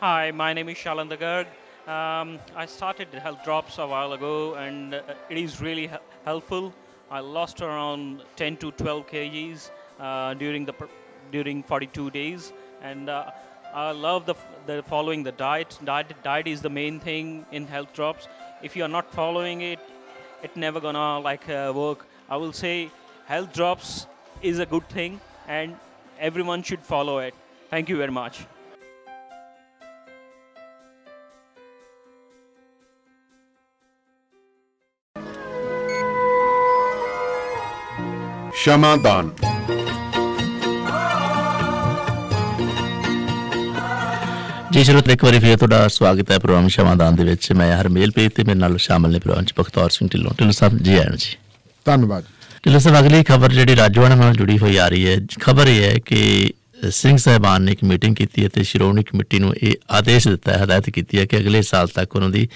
Hi, my name is Shalan Garg. Um, I started Health Drops a while ago, and uh, it is really helpful. I lost around 10 to 12 kgs uh, during the during 42 days, and uh, I love the, the following the diet. Diet diet is the main thing in Health Drops. If you are not following it, it never gonna like uh, work. I will say Health Drops is a good thing, and everyone should follow it. Thank you very much. ਸ਼ਮਾਦਾਨ। ਜੀ ਚਲੋ ਇੱਕ ਵਾਰੀ ਫੇਰ ਤੁਹਾਡਾ ਸਵਾਗਤ ਹੈ programme ਸ਼ਮਾਦਾਨ ਦੇ ਵਿੱਚ। ਮੈਂ ਹਰਮੇਲ ਪੇ ਤੇ ਮੇਰੇ ਨਾਲ ਸ਼ਾਮਲ ਨੇ ਪ੍ਰੋਗਰਾਮ ਚ ਬਖਤੌਰ ਸਿੰਘ ਢਿੱਲੋਂ। ਢਿੱਲੋਂ ਸਾਹਿਬ ਜੀ ਆਇਆਂ ਜੀ। ਧੰਨਵਾਦ ਢਿੱਲੋਂ ਸਾਹਿਬ ਅਗਲੀ ਖਬਰ ਜਿਹੜੀ ਰਾਜਵਾੜਾ ਨਾਲ ਜੁੜੀ ਹੋਈ ਆ ਰਹੀ ਹੈ ਖਬਰ ਇਹ ਹੈ ਕਿ ਸਿੰਘ ਸਾਹਿਬਾਨ ਨੇ ਇੱਕ ਮੀਟਿੰਗ ਕੀਤੀ ਹੈ ਤੇ ਸ਼੍ਰੋਮਣੀ ਕਮੇਟੀ ਨੂੰ ਇਹ ਆਦੇਸ਼ ਦਿੱਤਾ ਹੈ ਹਦਾਇਤ ਕੀਤੀ ਹੈ ਕਿ ਅਗਲੇ ਸਾਲ ਤੱਕ ਉਹਨਾਂ ਦੀ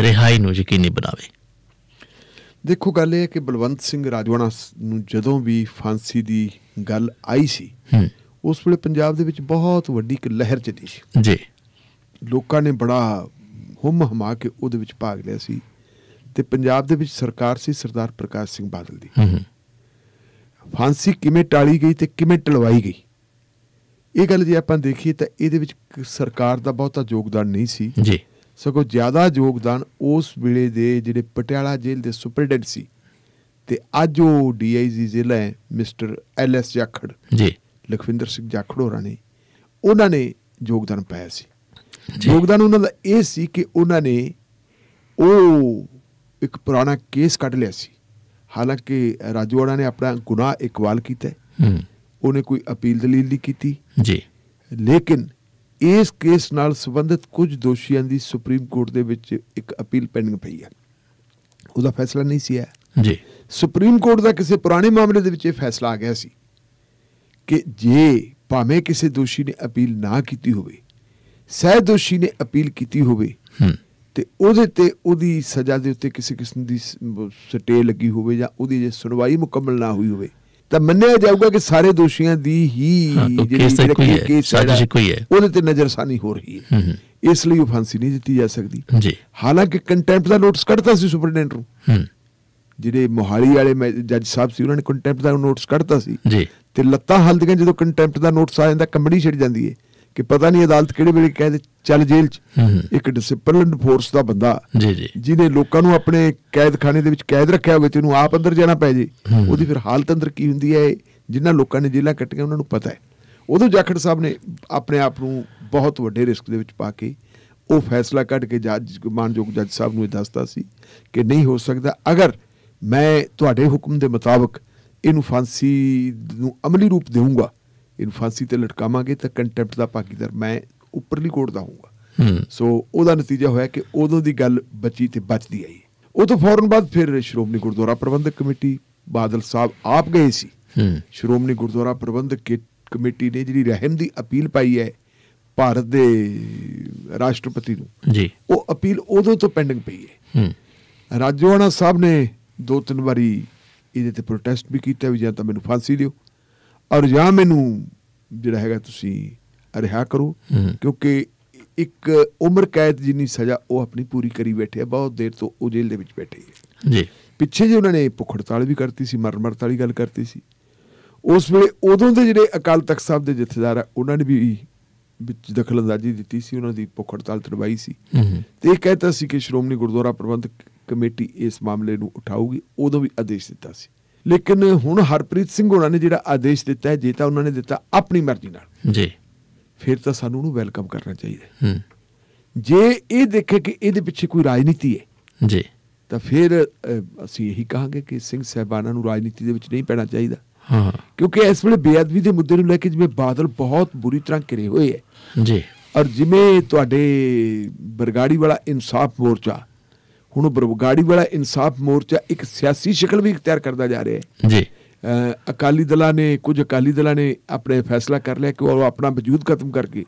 ਰਿਹਾਈ ਨੂੰ ਯਕੀਨੀ ਬਣਾਵੇ। ਦੇਖੋ ਗੱਲ ਇਹ ਹੈ ਕਿ ਬਲਵੰਤ ਸਿੰਘ ਰਾਜਵਾਨਾ ਨੂੰ ਜਦੋਂ ਵੀ ਫਾਂਸੀ ਦੀ ਗੱਲ ਆਈ ਸੀ ਉਸ ਵੇਲੇ ਪੰਜਾਬ ਦੇ ਵਿੱਚ ਬਹੁਤ ਵੱਡੀ ਇੱਕ ਲਹਿਰ ਚੱਲੀ ਸੀ। ਜੀ। ਲੋਕਾਂ ਨੇ ਬੜਾ ਹੁਮ ਹਮਾ ਕੇ ਉਹਦੇ ਵਿੱਚ ਭਾਗ ਲਿਆ ਸੀ ਤੇ ਪੰਜਾਬ ਦੇ ਵਿੱਚ ਸਰਕਾਰ ਸੀ ਸਰਦਾਰ ਪ੍ਰਕਾਸ਼ ਸਿੰਘ ਬਾਦਲ ਦੀ। ਫਾਂਸੀ ਕਿਵੇਂ ਟਾਲੀ ਗਈ ਤੇ ਕਿਵੇਂ ਟਲਵਾਈ ਗਈ? ਇਹ ਗੱਲ ਜੇ ਆਪਾਂ ਦੇਖੀਏ ਤਾਂ ਇਹਦੇ ਵਿੱਚ ਸਰਕਾਰ ਦਾ ਬਹੁਤਾ ਯੋਗਦਾਨ ਨਹੀਂ ਸੀ। ਜੀ। ਸਗੋਂ ਜ਼ਿਆਦਾ ਯੋਗਦਾਨ ਉਸ ਵੇਲੇ ਦੇ ਜਿਹੜੇ ਪਟਿਆਲਾ ਜੇਲ੍ਹ ਦੇ ਸੁਪਰਡੈਂਟ ਸੀ ਤੇ ਅੱਜ ਉਹ ਡੀਆਈਜੀ ਜ਼ਿਲ੍ਹਾ ਹੈ mister L S Jakhar ji. Lakhwinder Singh Jakhar ਹੋਰਾਂ ਨੇ। ਉਹਨਾਂ ਨੇ ਯੋਗਦਾਨ ਪਾਇਆ ਸੀ। ਯੋਗਦਾਨ ਉਹਨਾਂ ਦਾ ਇਹ ਸੀ ਕਿ ਉਹਨਾਂ ਨੇ ਉਹ ਇੱਕ ਪੁਰਾਣਾ ਕੇਸ ਕੱਢ ਲਿਆ ਸੀ। ਹਾਲਾਂਕਿ ਰਾਜਵਾੜਾ ਨੇ ਆਪਣਾ ਗੁਨਾਹ ਇਕਬਾਲ ਕੀਤਾ ਉਹਨੇ ਕੋਈ ਅਪੀਲ ਦਲੀਲ ਨਹੀਂ ਕੀਤੀ। ਜੀ। ਲੇਕਿਨ ਇਸ ਕੇਸ ਨਾਲ ਸੰਬੰਧਿਤ ਕੁਝ ਦੋਸ਼ੀਆਂ ਦੀ ਸੁਪਰੀਮ ਕੋਰਟ ਦੇ ਵਿੱਚ ਇੱਕ ਅਪੀਲ ਪੈਂਡਿੰਗ ਪਈ ਹੈ। ਉਹਦਾ ਫੈਸਲਾ ਨਹੀਂ ਸੀ ਆਇਆ। ਜੀ। ਸੁਪਰੀਮ ਕੋਰਟ ਦਾ ਕਿਸੇ ਪੁਰਾਣੇ ਮਾਮਲੇ ਦੇ ਵਿੱਚ ਇਹ ਫੈਸਲਾ ਆ ਗਿਆ ਸੀ ਕਿ ਜੇ ਭਾਵੇਂ ਕਿਸੇ ਦੋਸ਼ੀ ਨੇ ਅਪੀਲ ਨਾ ਕੀਤੀ ਹੋਵੇ ਸਹਿ ਦੋਸ਼ੀ ਨੇ ਅਪੀਲ ਕੀਤੀ ਹੋਵੇ ਹੂੰ। ਤੇ ਉਹਦੇ ਤੇ ਉਹਦੀ ਸਜ਼ਾ ਦੇ ਉੱਤੇ ਕਿਸੇ ਕਿਸਮ ਦੀ ਸਟੇ ਲੱਗੀ ਹੋਵੇ ਜਾਂ ਉਹਦੀ ਜੇ ਸੁਣਵਾਈ ਮੁਕੰਮਲ ਨਾ ਹੋਈ ਹੋਵੇ ਤਾਂ ਮੰਨਿਆ ਜਾਊਗਾ ਕਿ ਸਾਰੇ ਦੋਸ਼ੀਆਂ ਦੀ ਹੀ ਉਹ ਕੇਸ ਸਾਜ਼ਿਸ਼ ਜਿਹੜਾ, ਇੱਕੋ ਹੀ। ਉਹਦੇ ਤੇ ਨਜ਼ਰਸਾਨੀ ਹੋ ਰਹੀ ਹੈ। ਇਸ ਲਈ ਉਹ ਫਾਂਸੀ ਨਹੀਂ ਦਿੱਤੀ ਜਾ ਸਕਦੀ। ਜੀ। ਹਾਲਾਂਕਿ ਕੰਟੈਂਪਟ ਦਾ ਨੋਟਿਸ ਕੱਢਤਾ ਸੀ ਸੁਪਰਡੈਂਟ ਨੂੰ। ਜਿਹੜੇ ਮੋਹਾਲੀ ਵਾਲੇ ਜੱਜ ਸਾਹਿਬ ਸੀ ਉਹਨਾਂ ਨੇ ਕੰਟੈਂਪਟ ਦਾ ਨੋਟਿਸ ਕੱਢਤਾ ਸੀ। ਜੀ। ਤੇ ਲੱਤਾਂ ਹਲਦੀਆਂ ਜਦੋਂ ਕੰਟੈਂਪਟ ਦਾ ਨੋਟਿਸ ਆ ਜਾਂਦਾ ਕੰਬੜੀ ਛਿੜ ਜਾਂਦੀ ਹੈ। ਕਿ ਪਤਾ ਨਹੀਂ ਅਦਾਲਤ ਕਿਹੜੇ ਵੇਲੇ ਕਹਿ ਦੇ ਚੱਲ ਜੇਲ੍ਹ 'ਚ। ਇੱਕ ਡਿਸਪਲਿਨ ਫੋਰਸ ਦਾ ਬੰਦਾ ਜੀ ਜੀ। ਜਿਹਨੇ ਲੋਕਾਂ ਨੂੰ ਆਪਣੇ ਕੈਦਖਾਨੇ ਦੇ ਵਿੱਚ ਕੈਦ ਰੱਖਿਆ ਹੋਵੇ ਤੇ ਉਹਨੂੰ ਆਪ ਅੰਦਰ ਜਾਣਾ ਪੈ ਜੇ। ਉਹਦੀ ਫਿਰ ਹਾਲਤ ਅੰਦਰ ਕੀ ਹੁੰਦੀ ਹੈ ਜਿਨ੍ਹਾਂ ਲੋਕਾਂ ਨੇ ਜੇਲ੍ਹਾਂ ਕੱਟੀਆਂ ਉਹਨਾਂ ਨੂੰ ਪਤਾ ਹੈ। ਉਦੋਂ ਜਾਖੜ ਸਾਹਿਬ ਨੇ ਆਪਣੇ ਆਪ ਨੂੰ ਬਹੁਤ ਵੱਡੇ ਰਿਸਕ ਦੇ ਵਿੱਚ ਪਾ ਕੇ ਉਹ ਫੈਸਲਾ ਕੱਢ ਕੇ ਜੱਜ ਮਾਨਯੋਗ ਜੱਜ ਸਾਹਿਬ ਨੂੰ ਇਹ ਦੱਸਦਾ ਸੀ ਕਿ ਨਹੀਂ ਹੋ ਸਕਦਾ ਅਗਰ ਮੈਂ ਤੁਹਾਡੇ ਹੁਕਮ ਦੇ ਮੁਤਾਬਕ ਇਹਨੂੰ ਫਾਂਸੀ ਨੂੰ ਅਮਲੀ ਰੂਪ ਦੇਵਾਂਗਾ ਇਹਨੂੰ ਫਾਂਸੀ ਤੇ ਲਟਕਾਵਾਂਗੇ ਤਾਂ ਕੰਟੈਂਪਟ ਦਾ ਭਾਗੀਦਾਰ ਮੈਂ ਉੱਪਰਲੀ ਕੋਰਟ ਦਾ ਹੋਊਂਗਾ। ਹੂੰ। ਸੋ ਉਹਦਾ ਨਤੀਜਾ ਹੋਇਆ ਕਿ ਉਦੋਂ ਦੀ ਗੱਲ ਬਚੀ ਤੇ ਬਚਦੀ ਆਈ। ਉਹ ਤੋਂ ਫੌਰਨ ਬਾਅਦ ਫਿਰ ਸ਼੍ਰੋਮਣੀ ਗੁਰਦੁਆਰਾ ਪ੍ਰਬੰਧਕ ਕਮੇਟੀ ਬਾਦਲ ਸਾਹਿਬ ਆਪ ਗਏ ਸੀ। ਹੂੰ। ਸ਼੍ਰੋਮਣੀ ਗੁਰਦੁਆਰਾ ਪ੍ਰਬੰਧਕ ਕਮੇਟੀ ਨੇ ਜਿਹੜੀ ਰਹਿਮ ਦੀ ਅਪੀਲ ਪਾਈ ਹੈ ਭਾਰਤ ਦੇ ਰਾਸ਼ਟਰਪਤੀ ਨੂੰ ਜੀ। ਉਹ ਅਪੀਲ ਉਦੋਂ ਤੋਂ ਪੈਂਡਿੰਗ ਪਈ ਹੈ। ਹੂੰ। ਰਾਜਵਾਨਾ ਸਾਹਿਬ ਨੇ ਦੋ ਤਿੰਨ ਵਾਰੀ ਇਹਦੇ ਤੇ ਪ੍ਰੋਟੈਸਟ ਵੀ ਕੀਤਾ ਵੀ ਜਾਂ ਤਾਂ ਮੈਨੂੰ ਫਾਂਸੀ ਦਿਓ। ਔਰ ਜਾਂ ਮੈਨੂੰ ਜਿਹੜਾ ਹੈਗਾ ਤੁਸੀਂ ਰਿਹਾ ਕਰੋ। ਕਿਉਂਕਿ ਇੱਕ ਉਮਰ ਕੈਦ ਜਿੰਨੀ ਸਜ਼ਾ ਉਹ ਆਪਣੀ ਪੂਰੀ ਕਰੀ ਬੈਠੇ ਆ ਬਹੁਤ ਦੇਰ ਤੋਂ ਉਹ ਜੇਲ੍ਹ ਦੇ ਵਿੱਚ ਬੈਠੇ ਹੈ ਜੀ। ਪਿੱਛੇ ਜੇ ਉਹਨਾਂ ਨੇ ਭੁੱਖ ਹੜਤਾਲ ਵੀ ਕਰਤੀ ਸੀ ਮਰਨ ਮਰਤ ਵਾਲੀ ਗੱਲ ਕਰਤੀ ਸੀ। ਉਸ ਵੇਲੇ ਉਦੋਂ ਦੇ ਜਿਹੜੇ ਅਕਾਲ ਤਖਤ ਸਾਹਿਬ ਦੇ ਜਥੇਦਾਰ ਆ ਉਹਨਾਂ ਨੇ ਵੀ ਵਿੱਚ ਦਖਲਅੰਦਾਜ਼ੀ ਦਿੱਤੀ ਸੀ ਉਹਨਾਂ ਦੀ ਭੁੱਖ ਹੜਤਾਲ ਤੁੜਵਾਈ ਸੀ। ਤੇ ਇਹ ਕਹਿਤਾ ਸੀ ਕਿ ਸ਼੍ਰੋਮਣੀ ਗੁਰਦੁਆਰਾ ਪ੍ਰਬੰਧਕ ਕਮੇਟੀ ਇਸ ਮਾਮਲੇ ਨੂੰ ਉਠਾਊਗੀ ਉਦੋਂ ਵੀ ਆਦੇਸ਼ ਦਿੱਤਾ ਸੀ। ਲੇਕਿਨ ਹੁਣ ਹਰਪ੍ਰੀਤ ਸਿੰਘ ਹੋਣਾ ਨੇ ਜਿਹੜਾ ਆਦੇਸ਼ ਦਿੱਤਾ ਹੈ ਜੇ ਤਾਂ ਉਹਨਾਂ ਨੇ ਦਿੱਤਾ ਆਪਣੀ ਮਰਜ਼ੀ ਨਾਲ। ਜੀ। ਫਿਰ ਤਾਂ ਸਾਨੂੰ ਉਹਨੂੰ ਵੈਲਕਮ ਕਰਨਾ ਚਾਹੀਦਾ ਹੈ। ਜੇ ਇਹ ਦੇਖੇ ਕਿ ਇਹਦੇ ਪਿੱਛੇ ਕੋਈ ਰਾਜਨੀਤੀ ਹੈ ਜੀ। ਤਾਂ ਫਿਰ ਅਸੀਂ ਇਹੀ ਕਹਾਂਗੇ ਕਿ ਸਿੰਘ ਸਾਹਿਬਾਨਾਂ ਨੂੰ ਰਾਜਨੀਤੀ ਦੇ ਵਿੱਚ ਨਹੀਂ ਪੈਣਾ ਚਾਹੀਦਾ। ਹਾਂ। ਕਿਉਂਕਿ ਇਸ ਵੇਲੇ ਬੇਅਦਬੀ ਦੇ ਮੁੱਦੇ ਨੂੰ ਲੈ ਕੇ ਜਿਵੇਂ ਬਾਦਲ ਬਹੁਤ ਬੁਰੀ ਤਰ੍ਹਾਂ ਘਿਰੇ ਹੋਏ ਹੈ। ਜੀ। ਔਰ ਜਿਵੇਂ ਤੁਹਾਡੇ ਬਰਗਾੜੀ ਵਾਲਾ ਇਨਸਾਫ ਮੋਰਚਾ ਹੁਣ ਉਹ ਬਰਗਾੜੀ ਵਾਲਾ ਇਨਸਾਫ ਮੋਰਚਾ ਇੱਕ ਸਿਆਸੀ ਸ਼ਕਲ ਵੀ ਇਖਤਿਆਰ ਕਰਦਾ ਜਾ ਰਿਹਾ ਹੈ। ਜੀ। ਅਕਾਲੀ ਦਲਾਂ ਨੇ ਕੁਝ ਅਕਾਲੀ ਦਲਾਂ ਨੇ ਆਪਣੇ ਫੈਸਲਾ ਕਰ ਲਿਆ ਕਿ ਉਹ ਆਪਣਾ ਵਜੂਦ ਖਤਮ ਕਰਕੇ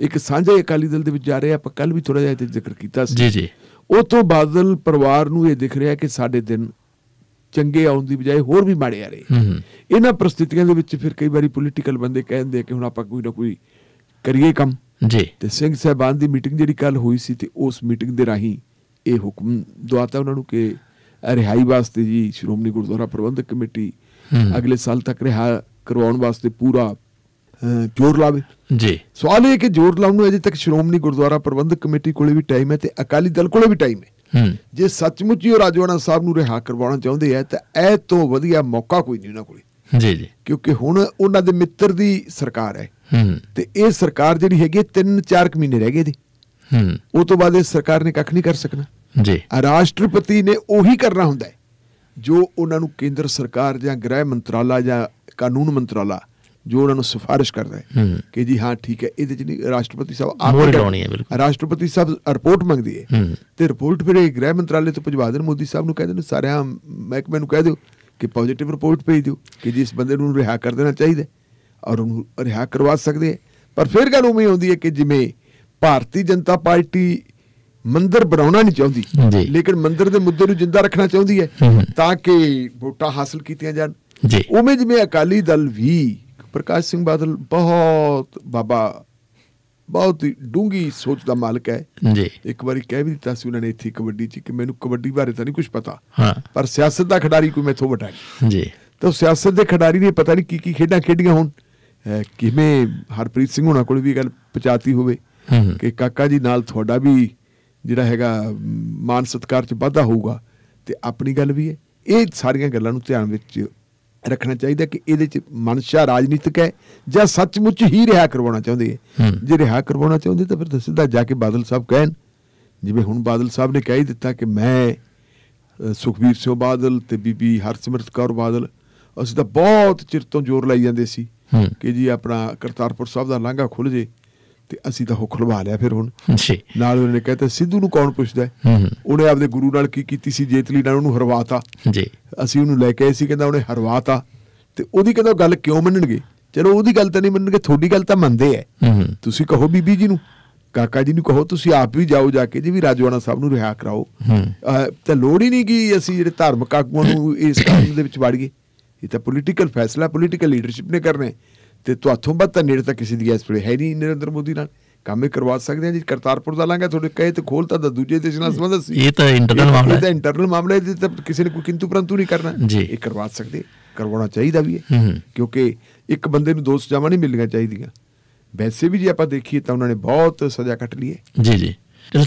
ਇੱਕ ਸਾਂਝੇ ਅਕਾਲੀ ਦਲ ਦੇ ਵਿੱਚ ਜਾ ਰਹੇ ਆ। ਆਪਾਂ ਕੱਲ ਵੀ ਥੋੜਾ ਜਿਹਾ ਇਹ ਤੇ ਜ਼ਿਕਰ ਕੀਤਾ ਸੀ। ਜੀ ਜੀ। ਉਤੋਂ ਬਾਦਲ ਪਰਿਵਾਰ ਨੂੰ ਇਹ ਦਿਖ ਰਿਹਾ ਕਿ ਸਾਡੇ ਦਿਨ ਚੰਗੇ ਆਉਣ ਦੀ ਬਜਾਏ ਹੋਰ ਵੀ ਮਾੜੇ ਆ ਰਹੇ ਇਹਨਾਂ ਪ੍ਰਸਥਿਤੀਆਂ ਦੇ ਵਿੱਚ ਫਿਰ ਕਈ ਵਾਰੀ ਪੋਲੀਟੀਕਲ ਬੰਦੇ ਕਹਿੰਦੇ ਕਿ ਹੁਣ ਆਪਾਂ ਕੋਈ ਨਾ ਕੋਈ ਕਰੀਏ ਕੰਮ। ਜੀ। ਤੇ ਸਿੰਘ ਸਾਹਿਬਾਨ ਦੀ ਮੀਟਿੰਗ ਜਿਹੜੀ ਕੱਲ ਹੋਈ ਸੀ ਤੇ ਉਸ ਮੀਟਿੰਗ ਦੇ ਰਾਹੀਂ ਇਹ ਹੁਕਮ ਦਵਾਤਾ ਉਹਨਾਂ ਨੂੰ ਕਿ ਰਿਹਾਈ ਵਾਸਤੇ ਜੀ ਸ਼੍ਰੋਮਣੀ ਗੁਰਦੁਆਰਾ ਪ੍ਰਬੰਧਕ ਕਮੇਟੀ। ਅਗਲੇ ਸਾਲ ਤੱਕ ਰਿਹਾ ਕਰਵਾਉਣ ਵਾਸਤੇ ਪੂਰਾ ਜ਼ੋਰ ਲਾਵੇ। ਜੀ। ਸਵਾਲ ਇਹ ਕਿ ਜ਼ੋਰ ਲਾਉਣ ਨੂੰ ਅਜੇ ਤੱਕ ਸ਼੍ਰੋਮਣੀ ਗੁਰਦੁਆਰਾ ਪ੍ਰਬੰਧਕ ਕਮੇਟੀ ਕੋਲੇ ਵੀ ਟਾਈਮ ਹੈ ਤੇ ਅਕਾਲੀ ਦਲ ਕੋਲੇ ਵੀ ਟਾਈਮ ਹੈ। ਜੇ ਸੱਚਮੁੱਚ ਹੀ ਉਹ ਰਾਜਵਾਨਾ ਸਾਹਿਬ ਨੂੰ ਰਿਹਾ ਕਰਵਾਉਣਾ ਚਾਹੁੰਦੇ ਆ ਤਾਂ ਇਹ ਤੋਂ ਵਧੀਆ ਮੌਕਾ ਕੋਈ ਨਹੀਂ ਉਹਨਾਂ ਕੋਲੇ। ਜੀ ਜੀ। ਕਿਉਂਕਿ ਹੁਣ ਉਹਨਾਂ ਦੇ ਮਿੱਤਰ ਦੀ ਸਰਕਾਰ ਹੈ। ਹੂੰ। ਤੇ ਇਹ ਸਰਕਾਰ ਜਿਹੜੀ ਹੈਗੀ 3-4 ਮਹੀਨੇ ਰਹਿ ਗਏ ਦੀ ਹੂੰ। ਉਹ ਤੋਂ ਬਾਅਦ ਇਹ ਸਰਕਾਰ ਨੇ ਕੱਖ ਨਹੀਂ ਕਰ ਸਕਣਾ। ਜੀ। ਰਾਸ਼ਟਰਪਤੀ ਨੇ ਉਹੀ ਕਰਨਾ ਹੁੰਦਾ ਹੈ ਜੋ ਉਹਨਾਂ ਨੂੰ ਕੇਂਦਰ ਸਰਕਾਰ ਜਾਂ ਗ੍ਰਹਿ ਮੰਤਰਾਲਾ ਜਾਂ ਕਾਨੂੰਨ ਮੰਤਰਾਲਾ ਜੋ ਉਹਨਾਂ ਨੂੰ ਸਿਫਾਰਿਸ਼ ਕਰਦਾ ਹੈ ਕਿ ਜੀ ਹਾਂ ਠੀਕ ਹੈ ਇਹਦੇ ਚ ਨਹੀਂ ਰਾਸ਼ਟਰਪਤੀ ਸਾਹਿਬ ਆਪ ਲਾਉਣੀ ਹੈ ਬਿਲਕੁਲ। ਰਾਸ਼ਟਰਪਤੀ ਸਾਹਿਬ ਰਿਪੋਰਟ ਮੰਗਦੀ ਹੈ। ਤੇ ਰਿਪੋਰਟ ਫਿਰ ਇਹ ਗ੍ਰਹਿ ਮੰਤਰਾਲੇ ਤੋਂ ਭਜਵਾ ਦੇਣ ਮੋਦੀ ਸਾਹਿਬ ਨੂੰ ਕਹਿ ਦੇਣ ਸਾਰਿਆਂ ਮਹਿਕਮੇ ਨੂੰ ਕਹਿ ਦਿਓ ਕਿ ਪੋਜ਼ਿਟਿਵ ਰਿਪੋਰਟ ਭੇਜ ਦਿਓ ਕਿ ਜੀ ਇਸ ਬੰਦੇ ਨੂੰ ਰਿਹਾ ਕਰ ਦੇਣਾ ਚਾਹੀਦਾ ਔਰ ਉਹਨੂੰ ਰਿਹਾ ਕਰਵਾ ਸਕਦੇ ਪਰ ਫਿਰ ਗੱਲ ਉਵੇਂ ਆਉਂਦੀ ਹੈ ਕਿ ਜਿਵੇਂ ਭਾਰਤੀ ਜਨਤਾ ਪਾਰਟੀ ਮੰਦਰ ਬਣਾਉਣਾ ਨਹੀਂ ਚਾਹੁੰਦੀ। ਲੇਕਿਨ ਮੰਦਰ ਦੇ ਮੁੱਦੇ ਨੂੰ ਜਿੰਦਾ ਰੱਖਣਾ ਚਾਹੁੰਦੀ ਹੈ। ਤਾਂ ਕਿ ਵੋਟਾਂ ਹਾਸਲ ਕੀਤੀਆਂ ਜਾਣ। ਜੀ। ਉਵੇਂ ਜਿਵੇਂ ਅਕਾਲੀ ਦਲ ਵੀ ਪ੍ਰਕਾਸ਼ ਸਿੰਘ ਬਾਦਲ ਬਹੁਤ ਬਾਬਾ ਬਹੁਤ ਹੀ ਡੂੰਗੀ ਸੋਚ ਦਾ ਮਾਲਕ ਹੈ। ਜੀ। ਇੱਕ ਵਾਰੀ ਕਹਿ ਵੀ ਦਿੱਤਾ ਸੀ ਉਹਨਾਂ ਨੇ ਇੱਥੇ ਕਬੱਡੀ 'ਚ ਕਿ ਮੈਨੂੰ ਕਬੱਡੀ ਬਾਰੇ ਤਾਂ ਨਹੀਂ ਕੁਝ ਪਤਾ। ਹਾਂ। ਪਰ ਸਿਆਸਤ ਦਾ ਖਿਡਾਰੀ ਕੋਈ ਮੈਥੋਂ ਵੱਡਾ ਨਹੀਂ। ਜੀ। ਤਾਂ ਸਿਆਸਤ ਦੇ ਖਿਡਾਰੀ ਨੇ ਪਤਾ ਨਹੀਂ ਕੀ ਕੀ ਖੇਡਾਂ ਖੇਡੀਆਂ ਹੋਣ। ਕਿਵੇਂ ਹਰਪ੍ਰੀਤ ਸਿੰਘ ਹੋਣਾ ਕੋਲ ਵੀ ਗੱਲ ਪਚਾਤੀ ਹੋਵੇ ਕਿ ਕਾਕਾ ਜੀ ਨਾਲ ਤੁਹਾਡਾ ਵੀ ਜਿਹੜਾ ਹੈਗਾ ਮਾਨ ਸਤਕਾਰ 'ਚ ਵਾਧਾ ਹੋਊਗਾ ਤੇ ਆਪਣੀ ਗੱਲ ਵੀ ਹੈ। ਇਹ ਸਾਰੀਆਂ ਗੱਲਾਂ ਨੂੰ ਧਿਆਨ ਵਿੱਚ ਰੱਖਣਾ ਚਾਹੀਦਾ ਕਿ ਇਹਦੇ 'ਚ ਮਨਸ਼ਾ ਰਾਜਨੀਤਿਕ ਹੈ ਜਾਂ ਸੱਚਮੁੱਚ ਹੀ ਰਿਹਾ ਕਰਵਾਉਣਾ ਚਾਹੁੰਦੇ ਹੈ। ਜੇ ਰਿਹਾ ਕਰਵਾਉਣਾ ਚਾਹੁੰਦੇ ਤਾਂ ਫਿਰ ਤਾਂ ਸਿੱਧਾ ਜਾ ਕੇ ਬਾਦਲ ਸਾਹਿਬ ਕਹਿਣ। ਜਿਵੇਂ ਹੁਣ ਬਾਦਲ ਸਾਹਿਬ ਨੇ ਕਹਿ ਹੀ ਦਿੱਤਾ ਕਿ ਮੈਂ ਅ, ਸੁਖਬੀਰ ਸਿੰਘ ਬਾਦਲ ਤੇ ਬੀਬੀ ਹਰਸਿਮਰਤ ਕੌਰ ਬਾਦਲ ਅਸੀਂ ਤਾਂ ਬਹੁਤ ਚਿਰ ਤੋਂ ਜ਼ੋਰ ਲਾਈ ਜਾਂਦੇ ਸੀ ਕਿ ਜੀ ਆਪਣਾ ਕਰਤਾਰਪੁਰ ਸਾਹਿਬ ਦਾ ਲਾਂਘਾ ਖੁੱਲ ਜੇ। ਤੇ ਅਸੀਂ ਤਾਂ ਹੁੱਖ ਲਵਾ ਲਿਆ ਫਿਰ ਹੁਣ। ਜੀ। ਨਾਲ ਉਹਨੇ ਕਹਿਤਾ ਸਿੱਧੂ ਨੂੰ ਕੌਣ ਪੁੱਛਦਾ ਉਹਨੇ ਆਪਦੇ ਗੁਰੂ ਨਾਲ ਕੀ ਕੀਤੀ ਸੀ? ਜੇਤਲੀ ਨਾਲ ਉਹਨੂੰ ਹਰਵਾਤਾ। ਜੀ। ਅਸੀਂ ਉਹਨੂੰ ਲੈ ਕੇ ਆਏ ਸੀ ਕਹਿੰਦਾ ਉਹਨੇ ਹਰਵਾਤਾ। ਤੇ ਉਹਦੀ ਕਹਿੰਦਾ ਗੱਲ ਕਿਉਂ ਮੰਨਣਗੇ? ਚਲੋ ਉਹਦੀ ਗੱਲ ਤਾਂ ਨਹੀਂ ਮੰਨਣਗੇ ਤੁਹਾਡੀ ਗੱਲ ਤਾਂ ਮੰਨਦੇ ਐ। ਹੂੰ ਤੁਸੀਂ ਕਹੋ ਬੀਬੀ ਜੀ ਨੂੰ। ਕਾਕਾ ਜੀ ਨੂੰ ਕਹੋ ਤੁਸੀਂ ਆਪ ਵੀ ਜਾਓ ਜਾ ਕੇ ਜੀ ਵੀ ਰਾਜਵਾਨਾ ਸਾਹਿਬ ਨੂੰ ਰਿਹਾ ਕਰਾਓ। ਤਾਂ ਲੋੜ ਹੀ ਨਹੀਂ ਕਿ ਅਸੀਂ ਜਿਹੜੇ ਧਾਰਮਿਕ ਆਗੂਆਂ ਨੂੰ ਇਸ ਕੰਮ ਦੇ ਵਿੱਚ ਵਾੜੀਏ। ਇਹ ਤਾਂ ਪੋਲੀਟੀਕਲ ਫੈਸਲਾ ਪੋਲੀਟੀਕਲ ਲੀਡਰਸ਼ਿਪ ਨੇ ਕਰਨਾ। ਹੈ ਤੇ ਤੁਹਾਥੋਂ ਵੱਧ ਤਾਂ ਨੇੜੇ ਤਾਂ ਕਿਸੇ ਦੀ ਵੇਲੇ ਹੈ ਨਹੀਂ ਨਰਿੰਦਰ ਮੋਦੀ ਨਾਲ। ਕੰਮ ਇਹ ਕਰਵਾ ਸਕਦੇ ਆ ਜੀ ਕਰਤਾਰਪੁਰ ਦਾ ਲਾਂਘਾ ਤੁਹਾਡੇ ਕਹੇ ਤੇ ਖੋਲਤਾ ਤਾਂ ਦੂਜੇ ਦੇਸ਼ ਨਾਲ ਸੰਬੰਧ ਸੀ। ਇਹ ਤਾਂ ਇੰਟਰਨਲ ਮਾਮਲਾ ਇਹ ਤਾਂ ਹੈ। ਇੰਟਰਨਲ ਮਾਮਲਾ ਹੈ ਤੇ ਕਿਸੇ ਨੇ ਕੋਈ ਕਿੰਤੂ ਪਰੰਤੂ ਨਹੀਂ ਕਰਨਾ। ਇਹ ਕਰਵਾ ਸਕਦੇ ਕਰਵਾਉਣਾ ਚਾਹੀਦਾ ਵੀ ਹੈ। ਹੂੰ ਕਿਉਂਕਿ ਇੱਕ ਬੰਦੇ ਨੂੰ ਦੋ ਸਜ਼ਾਵਾਂ ਨਹੀਂ ਮਿਲਣੀਆਂ ਚਾਹੀਦੀਆਂ। ਵੈਸੇ ਵੀ ਜੇ ਆਪਾਂ ਦੇਖੀਏ ਤਾਂ ਉਹਨਾਂ ਨੇ ਬਹੁਤ ਸਜ਼ਾ ਕੱਟ ਲਈ ਹੈ। ਜੀ ਜੀ।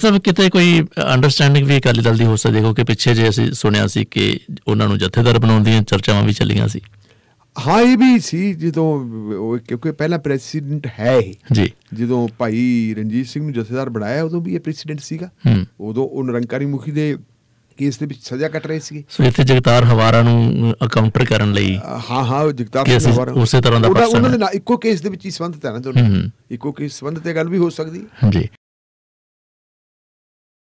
ਸਾਹਿਬ ਕਿਤੇ ਕੋਈ ਅੰਡਰਸਟੈਂਡਿੰਗ ਵੀ ਅਕਾਲੀ ਦਲ ਦੀ ਹੋ ਸਕਦੀ ਹੈ? ਕਿ ਪਿੱਛੇ ਜੇ ਅਸੀਂ ਸੁਣਿਆ ਸੀ ਕਿ ਉਹਨਾਂ ਨੂੰ ਜਥੇਦਾਰ ਬਣਾਉਣ ਦੀਆਂ ਚਰਚਾਵਾਂ ਵੀ ਚੱਲੀਆਂ ਸੀ। ਹਾਂ ਇਹ ਵੀ ਸੀ ਜਦੋਂ ਉਹ ਕਿਉਂਕਿ ਪਹਿਲਾ ਪ੍ਰੈਜ਼ੀਡੈਂਟ ਹੈ ਇਹ ਜੀ ਜਦੋਂ ਭਾਈ ਰਣਜੀਤ ਸਿੰਘ ਨੂੰ ਜਥੇਦਾਰ ਬਣਾਇਆ ਉਦੋਂ ਵੀ ਇਹ ਪ੍ਰੈਜ਼ੀਡੈਂਟ ਸੀਗਾ ਹੂੰ ਉਦੋਂ ਉਹ ਨਿਰੰਕਾਰੀ ਮੁਖੀ ਦੇ ਕੇਸ ਦੇ ਵਿੱਚ ਸਜ਼ਾ ਕੱਟ ਰਹੇ ਸੀਗੇ ਸੋ ਇੱਥੇ ਜਗਤਾਰ ਹਵਾਰਾ ਨੂੰ ਅਕਾਊਂਟਰ ਕਰਨ ਲਈ ਹਾਂ ਹਾਂ ਉਹ ਜਗਤਾਰ ਹਵਾਰਾ। ਉਸੇ ਤਰ੍ਹਾਂ ਦਾ person ਉਹਨਾਂ ਹੈ। ਦੇ ਨਾਲ ਇੱਕੋ ਕੇਸ ਦੇ ਵਿੱਚ ਹੀ ਸੰਬੰਧਤ ਹੈ ਨਾ ਹੂੰ, ਦੋਨੋਂ ਹੂੰ। ਇੱਕੋ ਕੇਸ ਸੰਬੰਧ ਤੇ ਗੱਲ ਵੀ ਹੋ ਸਕਦੀ ਹੈ। ਜੀ